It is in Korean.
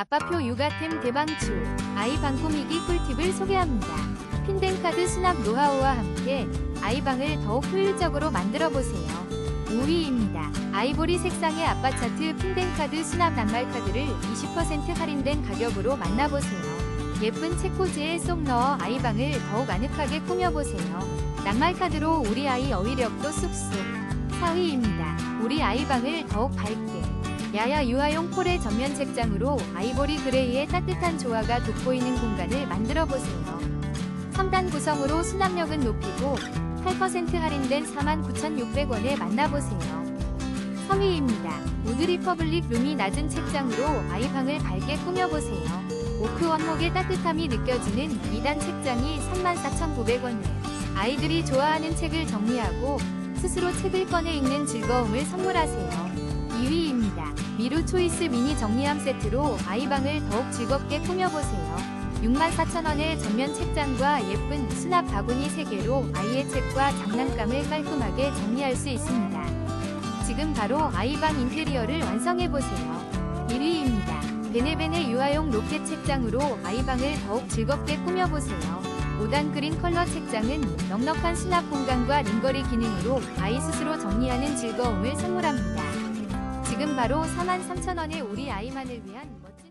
아빠표 육아템 대방출, 아이 방 꾸미기 꿀팁을 소개합니다. 핀덴카드 수납 노하우와 함께 아이방을 더욱 효율적으로 만들어 보세요. 5위입니다. 아이보리 색상의 아빠 차트 핀덴카드 수납 낱말 카드를 20% 할인된 가격으로 만나보세요. 예쁜 책꽂이에 쏙 넣어 아이방을 더욱 아늑하게 꾸며보세요. 낱말 카드로 우리 아이 어휘력도 쑥쑥. 4위입니다. 우리 아이방을 더욱 밝게. 야야 유아용 폴의 전면 책장으로 아이보리 그레이의 따뜻한 조화가 돋보이는 공간을 만들어 보세요. 3단 구성으로 수납력은 높이고 8% 할인된 49,600원에 만나보세요. 3위입니다. 우드 리퍼블릭 룸이 낮은 책장으로 아이방을 밝게 꾸며보세요. 오크 원목의 따뜻함이 느껴지는 2단 책장이 34,900원에 아이들이 좋아하는 책을 정리하고 스스로 책을 꺼내 읽는 즐거움을 선물하세요. 2위입니다. 미루 초이스 미니 정리함 세트로 아이방을 더욱 즐겁게 꾸며보세요. 64,000원의 전면 책장과 예쁜 수납 바구니 3개로 아이의 책과 장난감을 깔끔하게 정리할 수 있습니다. 지금 바로 아이방 인테리어를 완성해보세요. 1위입니다. 베네베네 유아용 로켓 책장으로 아이방을 더욱 즐겁게 꾸며보세요. 5단 그린 컬러 책장은 넉넉한 수납 공간과 링거리 기능으로 아이 스스로 정리하는 즐거움을 선물합니다. 바로 43,000원의 우리 아이만을 위한 멋진